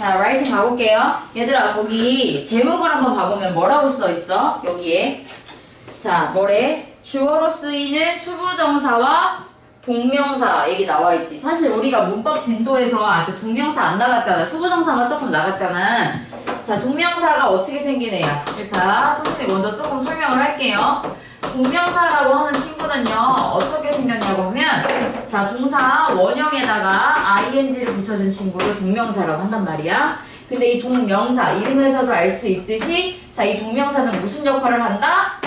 자, 라이팅 가볼게요. 얘들아, 거기 제목을 한번 봐보면 뭐라고 써 있어? 여기에. 자, 뭐래? 주어로 쓰이는 투부정사와 동명사 얘기 나와 있지. 사실 우리가 문법 진도에서 아직 동명사 안 나갔잖아. 투부정사만 조금 나갔잖아. 자, 동명사가 어떻게 생기네요. 자, 선생님이 먼저 조금 설명을 할게요. 동명사라고 하는 친구는요, 어떻게 생겼냐고 하면, 자, 동사 원형에다가 ing를 붙여준 친구를 동명사라고 한단 말이야. 근데 이 동명사, 이름에서도 알 수 있듯이, 자, 이 동명사는 무슨 역할을 한다?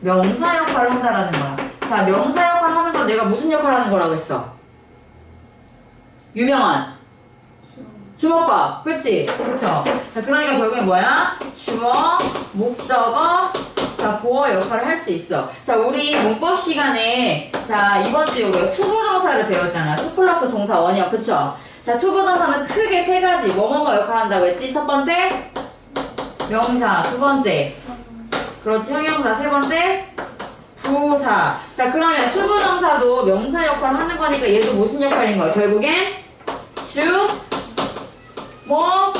명사 역할을 한다라는 거야. 자, 명사 역할 하는 거 내가 무슨 역할 하는 거라고 했어? 유명한 주어과, 그치? 그쵸? 자, 그러니까 결국에 뭐야? 주어, 목적어, 자, 보어 역할을 할 수 있어. 자, 우리 문법 시간에, 자, 이번 주에 우리가 투부정사를 배웠잖아. 투 플러스 동사 원형, 그쵸? 자, 투부정사는 크게 세 가지, 뭐뭐뭐 역할 한다고 했지? 첫 번째, 명사. 두 번째, 그렇지, 형용사. 세 번째, 부사. 자, 그러면 투부정사도 명사 역할을 하는 거니까 얘도 무슨 역할인 거야? 결국엔 주, 뭐,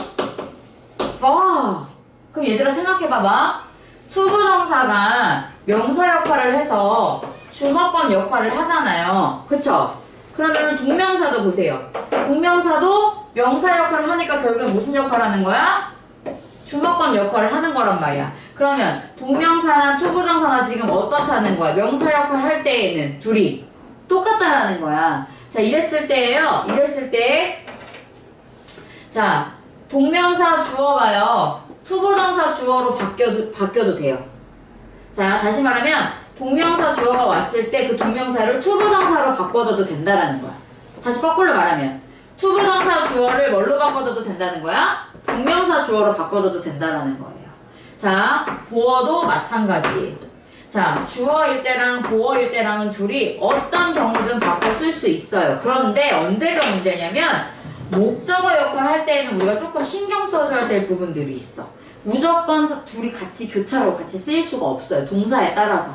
어. 그럼 얘들아 생각해봐봐. 투부정사가 명사 역할을 해서 주어권 역할을 하잖아요. 그쵸? 그러면 동명사도 보세요. 동명사도 명사 역할을 하니까 결국엔 무슨 역할을 하는 거야? 주어권 역할을 하는 거란 말이야. 그러면 동명사나 투부정사나 지금 어떻다는 거야? 명사 역할 할 때에는 둘이 똑같다라는 거야. 자, 이랬을 때예요. 이랬을 때 자, 동명사 주어가요. 투부정사 주어로 바뀌어도, 바뀌어도 돼요. 자, 다시 말하면 동명사 주어가 왔을 때 그 동명사를 투부정사로 바꿔줘도 된다라는 거야. 다시 거꾸로 말하면 투부정사 주어를 뭘로 바꿔줘도 된다는 거야? 동명사 주어로 바꿔줘도 된다라는 거예요. 자, 보어도 마찬가지예요. 자, 주어일 때랑 보어일 때랑은 둘이 어떤 경우든 바꿔 쓸 수 있어요. 그런데 언제가 문제냐면 목적어 역할 할 때에는 우리가 조금 신경 써줘야 될 부분들이 있어. 무조건 둘이 같이 교차로 같이 쓰일 수가 없어요. 동사에 따라서.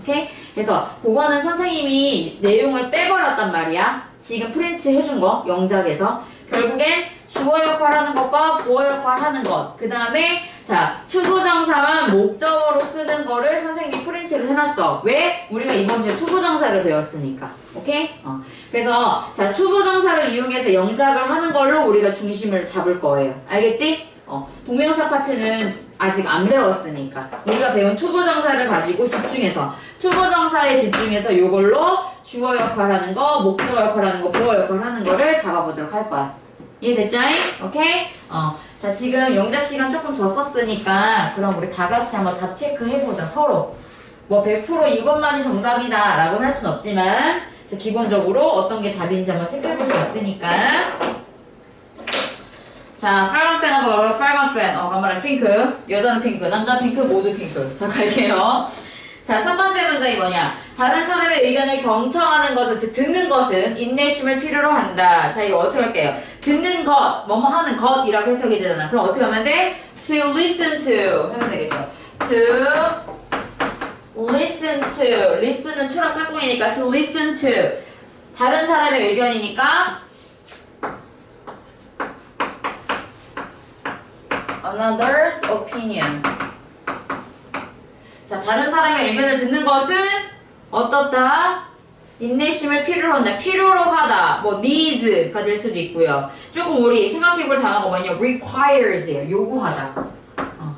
오케이? 그래서 그거는 선생님이 내용을 빼버렸단 말이야. 지금 프린트 해준 거, 영작에서. 결국엔 주어 역할 하는 것과 보어 역할 하는 것. 그 다음에, 자, 투부정사만 목적어로 쓰는 거를 선생님이 프린트를 해놨어. 왜? 우리가 이번 주에 투부정사를 배웠으니까. 오케이? 어. 그래서, 자, 투부정사를 이용해서 영작을 하는 걸로 우리가 중심을 잡을 거예요. 알겠지? 어, 동명사 파트는 아직 안 배웠으니까 우리가 배운 투부정사를 가지고 집중해서 투부정사에 집중해서 요걸로 주어 역할하는 거, 목적어 역할하는 거, 보어 역할하는 거를 잡아보도록 할 거야. 이해됐죠? 오케이? 어, 자 지금 영작 시간 조금 더 썼으니까 그럼 우리 다 같이 한번 다 체크해보자 서로. 뭐 100% 이것만이 정답이다 라고 할 순 없지만 자, 기본적으로 어떤 게 답인지 한번 체크해볼 수 있으니까 자, 빨간펜 한번 가볼까요? 빨간펜. 어, 간만에 핑크. 여자는 핑크, 남자 핑크, 모두 핑크. 자, 갈게요. 자, 첫 번째 문장이 뭐냐? 다른 사람의 의견을 경청하는 것을, 즉, 듣는 것은 인내심을 필요로 한다. 자, 이거 어떻게 할게요? 듣는 것, 뭐뭐 하는 것이라고 해석이 되잖아. 그럼 어떻게 하면 돼? To listen to. 하면 되겠죠. To listen to. listen은 to랑 짝꿍이니까 to listen to. 다른 사람의 의견이니까 another's opinion. 자, 다른 사람의 의견을 듣는 것은 어떻다? 인내심을 필요로 한다. 필요로 하다. 뭐 needs가 될 수도 있고요. 조금 우리 생각해 볼 단어가 뭐냐? requires예요. 요구하다. 어.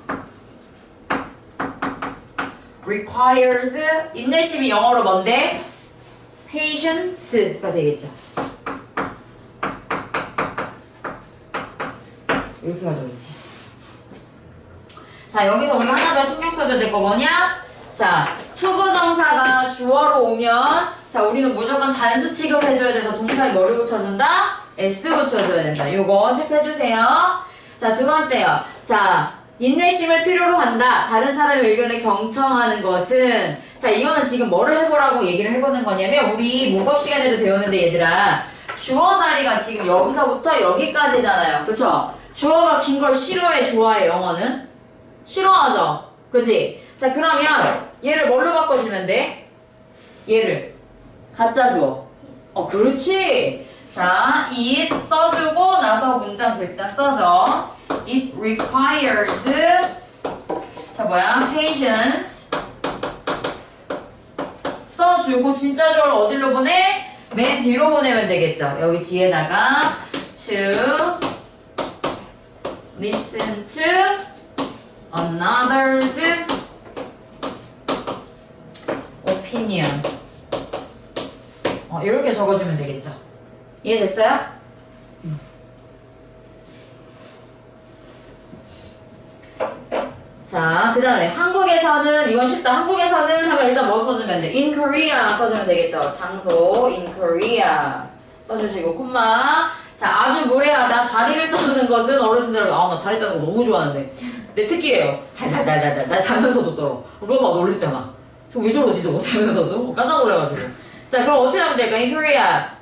requires 인내심이 영어로 뭔데? patience가 되겠죠. 이렇게 있지. 자, 여기서 우리가 하나 더 신경 써줘야 될 거 뭐냐? 자, 투부정사가 주어로 오면, 자, 우리는 무조건 단수 취급해줘야 돼서 동사에 뭐를 붙여준다? S 붙여줘야 된다. 요거 체크해주세요. 자, 두 번째요. 자, 인내심을 필요로 한다. 다른 사람의 의견을 경청하는 것은, 자, 이거는 지금 뭐를 해보라고 얘기를 해보는 거냐면, 우리 문법 시간에도 배웠는데, 얘들아. 주어 자리가 지금 여기서부터 여기까지잖아요. 그쵸? 주어가 긴 걸 싫어해, 좋아해, 영어는? 싫어하죠? 그지? 자, 그러면 얘를 뭘로 바꿔주면 돼? 얘를. 가짜 주어. 어, 그렇지. 자, it 써주고 나서 문장 일단 써줘. It requires 자 뭐야? patience 써주고 진짜 주어를 어디로 보내? 맨 뒤로 보내면 되겠죠. 여기 뒤에다가 to listen to another's opinion. 어, 이렇게 적어주면 되겠죠. 이해됐어요? 음. 자, 그 다음에 한국에서는 이건 쉽다. 한국에서는 하면 일단 뭐 써주면 돼? In Korea 써주면 되겠죠. 장소 in Korea 써주시고 콤마. 자, 아주 무례하다. 다리를 떠는 것은 어르신들 아, 나 다리 떠는 거 너무 좋아하는데 내 특기예요. 달달달달달. 나 자면서도 떨어. 우리 엄마 놀랬잖아. 저 왜 저러지 저거 자면서도 깜짝 놀라가지고. 자, 그럼 어떻게 하면 될까? In Korea.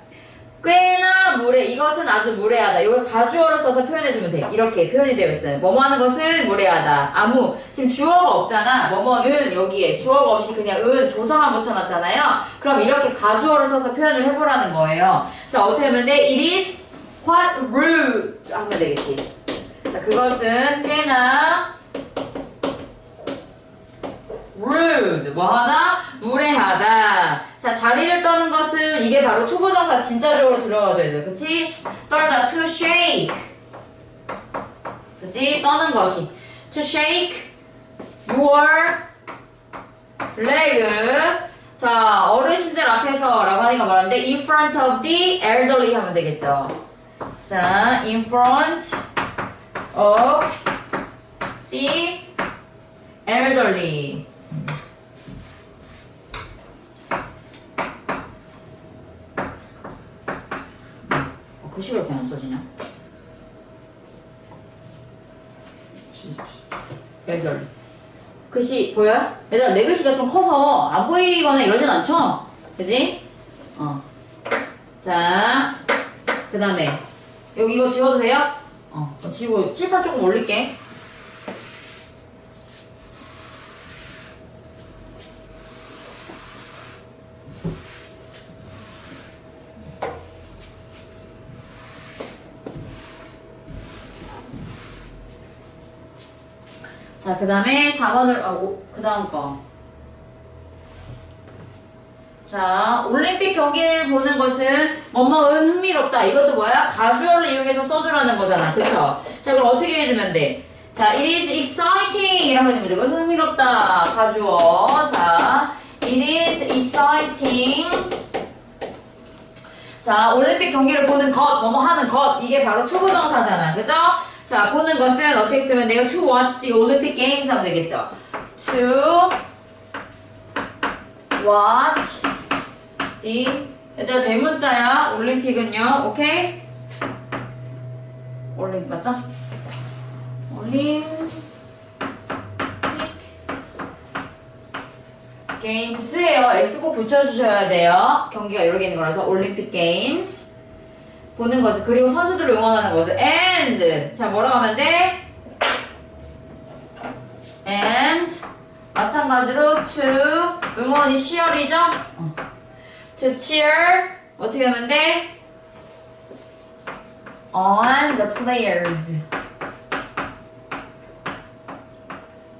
꽤나 무례 이것은 아주 무례하다 이거 가주어를 써서 표현해주면 돼 이렇게 표현이 되어 있어요 뭐뭐 하는 것은 무례하다 아무 지금 주어가 없잖아 뭐뭐는 여기에 주어가 없이 그냥 은 조사만 붙여놨잖아요 그럼 이렇게 가주어를 써서 표현을 해보라는 거예요 자 어떻게 하면 돼 it is quite rude 하면 되겠지 자 그것은 꽤나 rude. 뭐 하나? 무례하다. 자 다리를 떠는 것은 이게 바로 투부정사 진짜적으로 들어가줘야 돼 그치? 떨다 to shake. 그치? 떠는 것이. To shake your leg. 자 어르신들 앞에서 라고 하니까 뭐라는데? In front of the elderly 하면 되겠죠. 자 in front of the elderly 어, 글씨 왜 이렇게 안 써지냐? Elderly. 글씨 보여요? 얘들아 내 글씨가 좀 커서 안 보이거나 이러진 않죠? 그지? 어. 자, 그 다음에 여기 이거 지워도 돼요? 어, 어, 지우고 칠판 조금 올릴게. 자, 그 다음에 4번을, 아, 그 다음 거. 자, 올림픽 경기를 보는 것은 뭐뭐은 흥미롭다. 이것도 뭐야? 가주어를 이용해서 써주라는 거잖아. 그쵸? 자, 그럼 어떻게 해주면 돼? 자, it is exciting. 이라고 해주면 돼. 이것은 흥미롭다. 가주어. 자, it is exciting. 자, 올림픽 경기를 보는 것, 뭐뭐 하는 것. 이게 바로 투부정사잖아. 그죠? 자, 보는 것은 어떻게 쓰면 돼요? To watch the Olympic Games 하면 되겠죠? To watch the 얘들아 대문자야 올림픽은요 오케이? 올림픽 맞죠? 올림픽 게임스예요 S 꼭 붙여주셔야 돼요 경기가 이렇게 있는 거라서 올림픽 게임스 보는 것을 그리고 선수들을 응원하는 것을 and 자 뭐라고 하면 돼? and 마찬가지로 to 응원이 cheer이죠? 어. To cheer 어떻게 하면 돼? on the players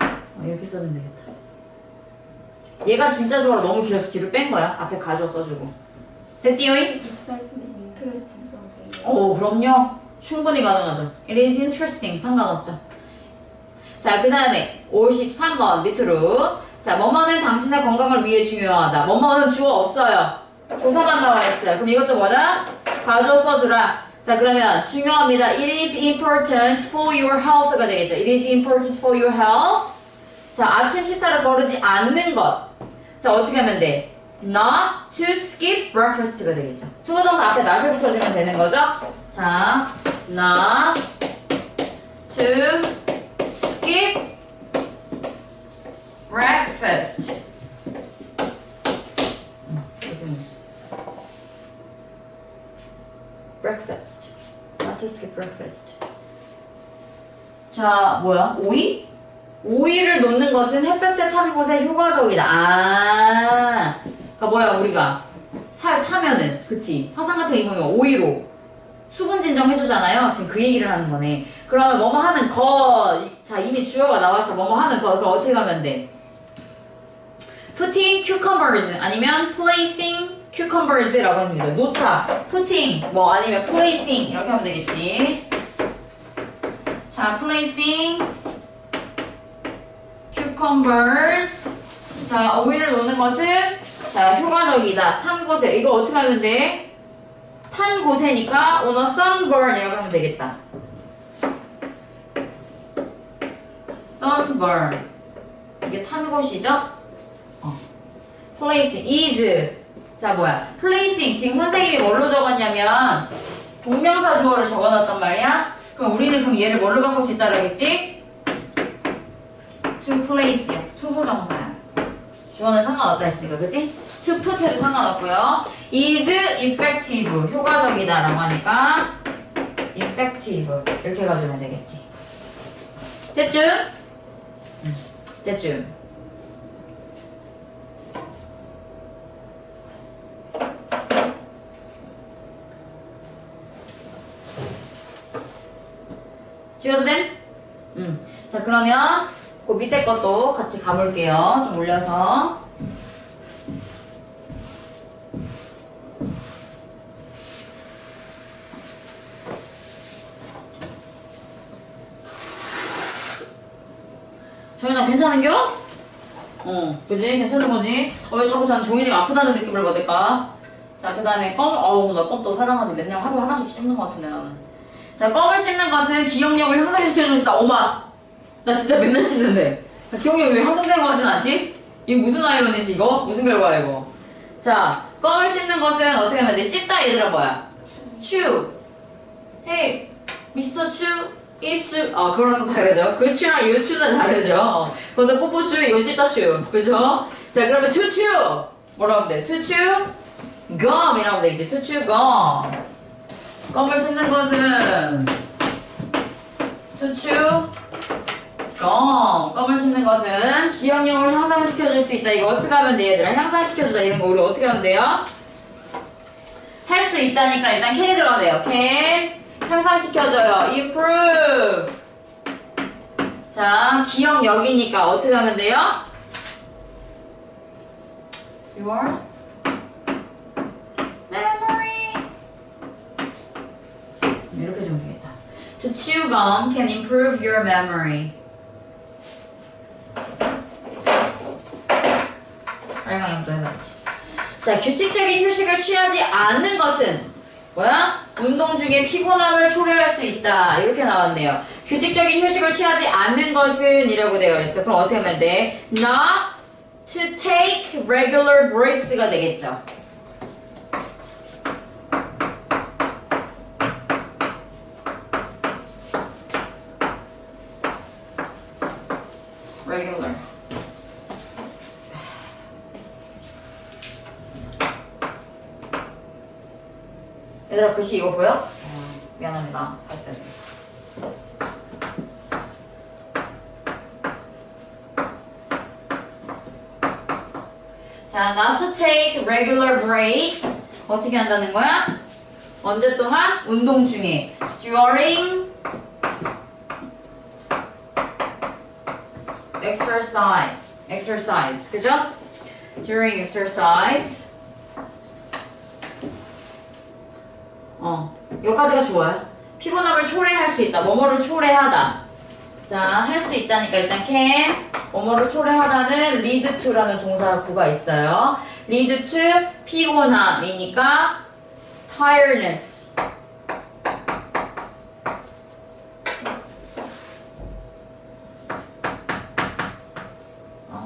어, 이렇게 써주면 되겠다 얘가 진짜 좋아 너무 길어서 뒤로 뺀 거야 앞에 가져 써주고 됐디요잉? 오, 그럼요. 충분히 가능하죠. It is interesting. 상관없죠. 자, 그 다음에 53번 밑으로. 자, 뭐뭐는 당신의 건강을 위해 중요하다. 뭐뭐는 주어 없어요. 조사만 나와 있어요. 그럼 이것도 뭐다? 가져 써주라. 자, 그러면 중요합니다. It is important for your health가 되겠죠. It is important for your health. 자, 아침 식사를 거르지 않는 것. 자, 어떻게 하면 돼? Not to skip breakfast가 되겠죠. 투부정사 앞에 not을 붙여주면 되는 거죠. 자, not to skip breakfast. Breakfast. Not skip breakfast. 자, 뭐야? 오이? 오이를 놓는 것은 햇볕에 타는 곳에 효과적이다. 아, 그니까 뭐야, 우리가 타, 타면은 그치 화상 같은 거 입으면 오이로 수분 진정 해주잖아요 지금 그 얘기를 하는 거네 그러면 뭐뭐 하는 거 자 이미 주어가 나와서 뭐뭐 하는 거 그럼 어떻게 가면 돼 putting cucumbers 아니면 placing cucumbers라고 하면 됩니다 놓다 putting 뭐 아니면 placing 이렇게 하면 되겠지 자 placing cucumbers 자 오이를 놓는 것은 자 효과적이다 탄 곳에 이거 어떻게 하면 돼? 탄 곳에니까 on a sunburn 이라고 하면 되겠다 sunburn 이게 탄 곳이죠? 어. placing is 자 뭐야 placing 지금 선생님이 뭘로 적었냐면 동명사 주어를 적어놨단 말이야 그럼 우리는 그럼 얘를 뭘로 바꿀 수 있다 그랬겠지? to place 투부정사야 주어는 상관없다 했으니까 그치? to put 해도 상관없고요 is effective 효과적이다 라고 하니까 effective 이렇게 가주면 되겠지 됐죠? 응, 됐죠? 지워도 됨? 응. 자, 그러면 그 밑에 것도 같이 가볼게요. 좀 올려서. 정현아 괜찮은겨? 어, 그지? 괜찮은 거지? 어, 왜 자꾸 난 종현이가 아프다는 느낌을 받을까? 자, 그 다음에 껌, 어우, 나 껌도 사랑하지. 맨날 하루 하나씩 씹는 것 같은데, 나는. 자, 껌을 씹는 것은 기억력을 향상시켜준다. 엄마! 나 진짜 맨날 씹는데. 나 기억력이 왜 향상되는 거 같진 않지? 이거 무슨 아이러니지, 이거? 무슨 결과야, 이거? 자, 껌을 씹는 것은 어떻게 하면 돼? 씹다 얘들아 뭐야? chew. 헤이, 미스터 추, 입술. 아, 또 다르죠? 그 추랑 이 추는 다르죠? 어. 그거는 뽀뽀 추, 이거 씹다 추. 그죠? 자, 그러면 chew. 뭐라고 하면 돼? to chew? gum이라고 돼, 이제. chew gum. 껌을 씹는 것은 chew gum. 껌을 씹는 것은 기억력을 향상시켜줄 수 있다. 이거 어떻게 하면 돼, 얘들아? 향상시켜주다. 이런 거 우리 어떻게 하면 돼요? 할 수 있다니까 일단 들어가야 돼요. can 향상시켜줘요. improve. 자, 기억력이니까 어떻게 하면 돼요? your memory. 이렇게 주면 되겠다. To chew gum can improve your memory. 자, 규칙적인 휴식을 취하지 않는 것은 뭐야? 운동 중에 피곤함을 초래할 수 있다. 이렇게 나왔네요. 규칙적인 휴식을 취하지 않는 것은 이라고 되어 있어. 그럼 어떻게 하면 돼? Not to take regular breaks가 되겠죠. regular. 얘들아 글씨 이거 보여? 어, 미안합니다. 다시 다시. 자, not to take regular breaks. 어떻게 한다는 거야? 언제 동안? 운동 중에. during exercise. exercise. 그죠? during exercise. 어, 여기까지가 주어요. 피곤함을 초래할 수 있다. 뭐뭐를 초래하다. 자, 할 수 있다니까 일단 can 뭐뭐를 초래하다는 lead to라는 동사 구가 있어요. lead to 피곤함이니까 tiredness. 어.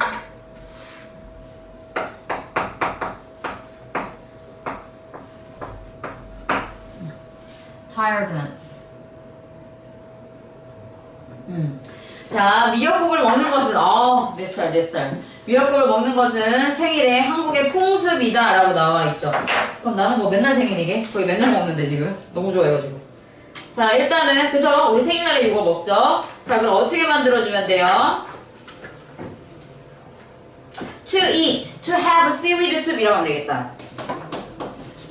tiredness. 음. 자, 미역국을 먹는 것은, 어, 내 스타일, 내 스타일. 미역국을 먹는 것은 생일에 한국의 풍습이다. 라고 나와 있죠. 그럼 나는 뭐 맨날 생일이게? 거의 맨날 먹는데, 지금. 너무 좋아해가지고. 자, 일단은, 그죠? 우리 생일날에 이거 먹죠? 자, 그럼 어떻게 만들어주면 돼요? to eat, to have seaweed soup 이라고 하면 되겠다.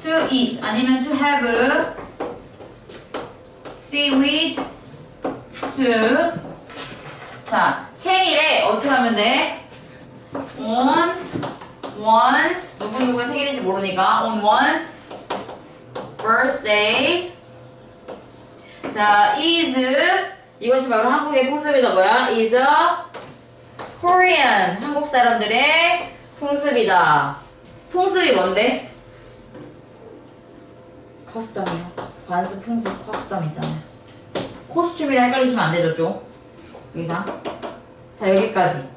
to eat 아니면 to have seaweed soup 자 생일에 어떻게 하면 돼? on one's 누구누구의 생일인지 모르니까. On one's birthday. 자 is 이것이 바로 한국의 풍습이다 뭐야? is a Korean. 한국 사람들의 풍습이다. 풍습이 뭔데? 커스텀이요. 관습 풍습 커스텀 있잖아요. 코스튬이랑 헷갈리시면 안 되죠 좀 의상 자 여기까지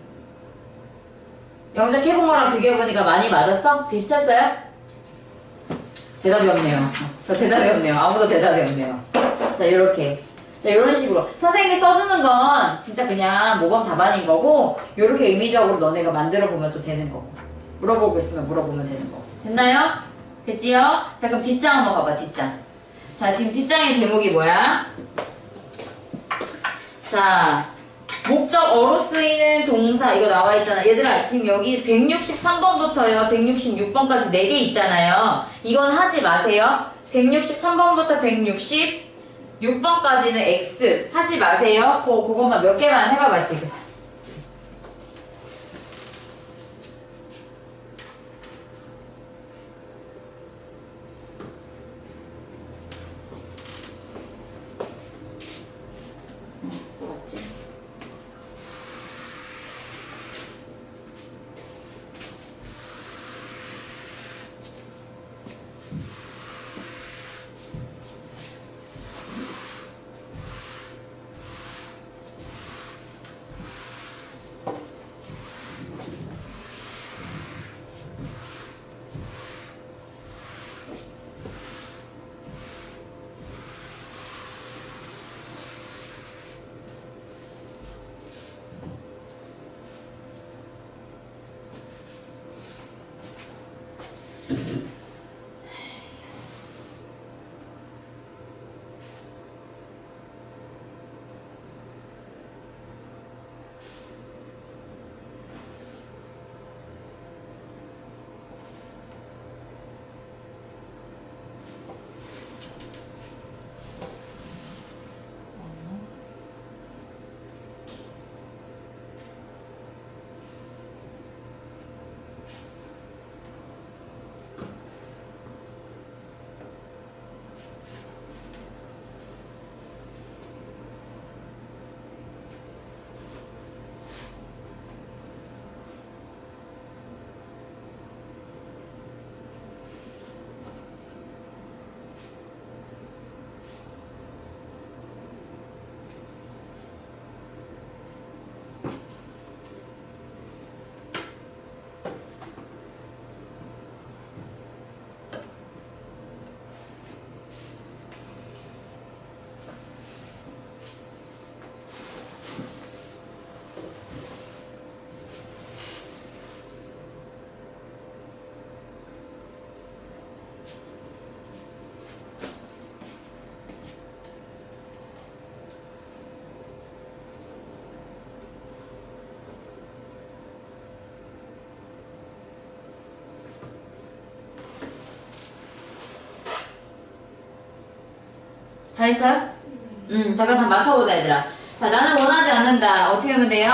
영작 해본 거랑 비교해보니까 많이 맞았어? 비슷했어요? 대답이 없네요. 저 대답이 없네요. 아무도 대답이 없네요. 자, 이렇게. 자, 이런 식으로. 선생님이 써주는 건 진짜 그냥 모범 답안인 거고, 이렇게 의미적으로 너네가 만들어 보면 또 되는 거고. 물어보고 있으면 물어보면 되는 거고. 됐나요? 됐지요? 자, 그럼 뒷장 한번 봐봐, 뒷장. 자, 지금 뒷장의 제목이 뭐야? 자, 목적 어로 쓰이는 동사 이거 나와 있잖아. 얘들아 지금 여기 163번부터요. 166번까지 4개 있잖아요. 이건 하지 마세요. 163번부터 166번까지는 X 하지 마세요. 그 그것만 몇 개만 해봐봐 지금. 다 했어요? 음, 자, 그럼 다 맞춰보자, 얘들아. 자, 나는 원하지 않는다. 어떻게 하면 돼요?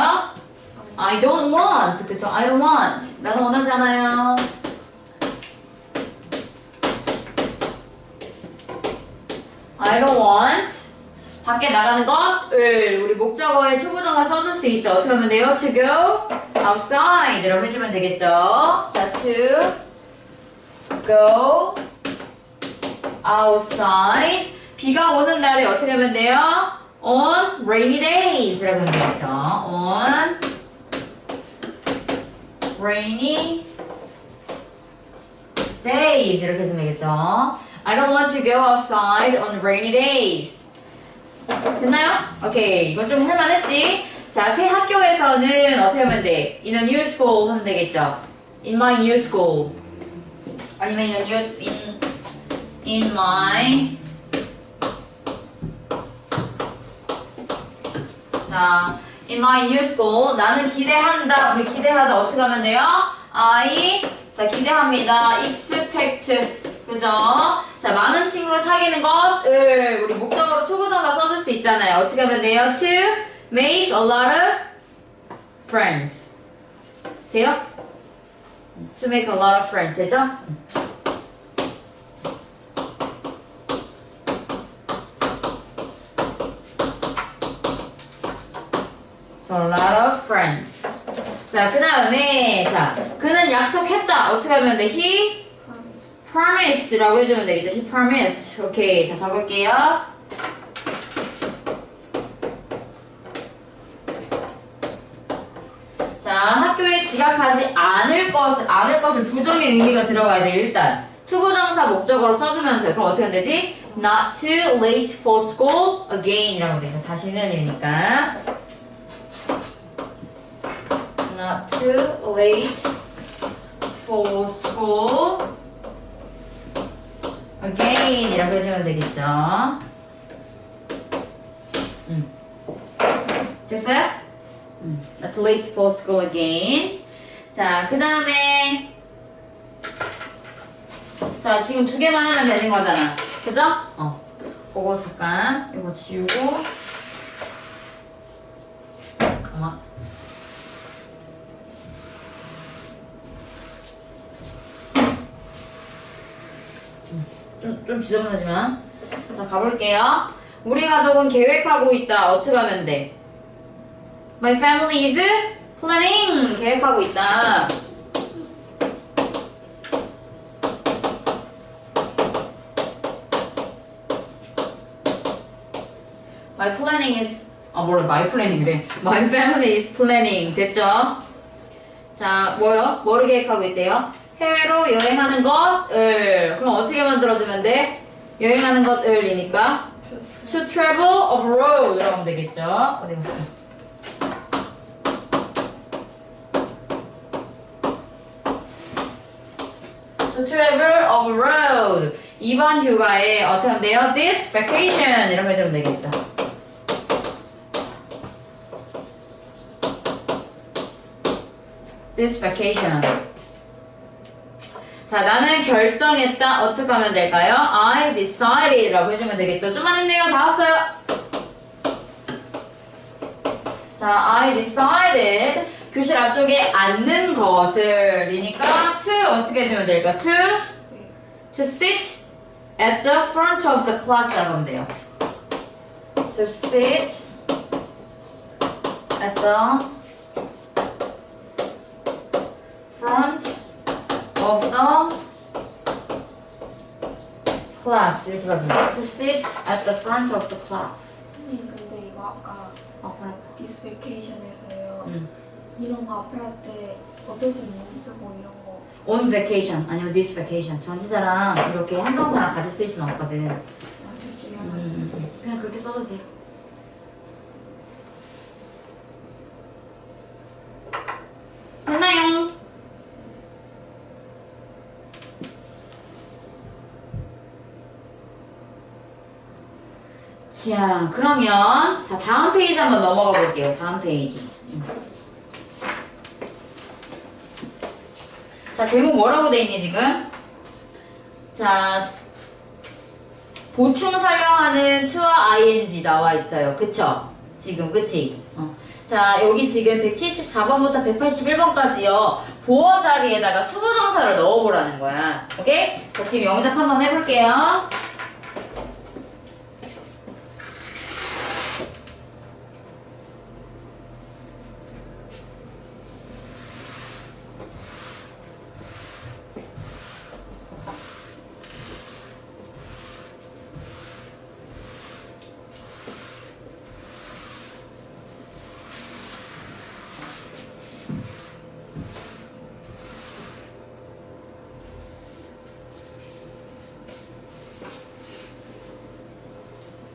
I don't want. 그쵸? I don't want. 나는 원하지 않아요. I don't want. 밖에 나가는 것 을 우리 목적어에 초보정사 써줄 수 있죠. 어떻게 하면 돼요? To go outside라고 해주면 되겠죠. 자, to go outside. 비가 오는 날에 어떻게 하면 돼요? On rainy days라고 하면 되겠죠. On rainy days 이렇게 하면 되겠죠. I don't want to go outside on rainy days. 됐나요? 오케이. 이건 좀 할만했지? 자, 새 학교에서는 어떻게 하면 돼? In a new school 하면 되겠죠. In my new school. 아니면 in a new, in, in my 자, in my new school. 나는 기대한다. 그 기대하다 어떻게 하면 돼요? I, 자, 기대합니다. expect 그죠? 자, 많은 친구를 사귀는 것을 우리 목적으로 투부정사 써줄 수 있잖아요. 어떻게 하면 돼요? To make a lot of friends. 돼요? To make a lot of friends. 되죠? So a lot of friends. 자, 그 다음에, 자, 그는 약속했다. 어떻게 하면 돼? He promise. promised라고 해주면 되겠죠. He promised. 오케이. 자, 적을게요. 자, 학교에 지각하지 않을 것을, 않을 것을 부정의 의미가 들어가야 돼, 일단. 투부정사 목적으로 써주면서요. 그럼 어떻게 하면 되지? Not too late for school again 이라고 돼 있어. 다시는 이니까. Not too late for school again 이라고 해주면 되겠죠. 음. 됐어요? 음. Not too late for school again. 자, 그 다음에 자, 지금 두 개만 하면 되는 거잖아. 그죠? 어. 그거 잠깐 이거 지우고 잠깐만. 좀, 좀 지저분하지만. 자, 가볼게요. 우리 가족은 계획하고 있다. 어떻게 하면 돼? My family is planning. 계획하고 있다. My planning is 아 뭐래 my planning이래. My family is planning 됐죠? 자 뭐요? 뭐를 계획하고 있대요? 해외로 여행하는 것 을 그럼 어떻게 만들어주면 돼? 여행하는 것 을이니까 To, to travel abroad 하면 되겠죠? 어디 갔어? to travel 이번 휴가에 어떻게 하면 돼요? this vacation 이렇게 해주면 되겠죠? this vacation 자, 나는 결정했다. 어떻게 하면 될까요? I decided 라고 해주면 되겠죠. 좀만 했네요. 다 왔어요. 자, I decided 교실 앞쪽에 앉는 것을 이니까 to 어떻게 해주면 될까? to to sit at the front of the class 라고 하면 돼요. to sit at the front of the class 이렇게 가죠. To sit at the front of the class. 선생님 근데 이거 아까 아, 그래. this vacation에서요 음. 이런 거 앞에 할 때 어떨 때못 쓰고 이런 거 On vacation 아니면 this vacation 전치사랑 이렇게 한정사랑 같이 쓸 수는 없거든. 중요한 음, 그냥 그렇게 써도 돼. 됐나요? 자, 그러면 자 다음 페이지 한번 넘어가 볼게요. 다음 페이지. 음. 자, 제목 뭐라고 돼 있니 지금? 자, 보충 설명하는 to와 ing 나와 있어요. 그쵸? 지금, 그치? 어. 자, 여기 지금 174번부터 181번까지요. 보어 자리에다가 투부정사를 넣어보라는 거야. 오케이? 자, 지금 영작 한번 해볼게요.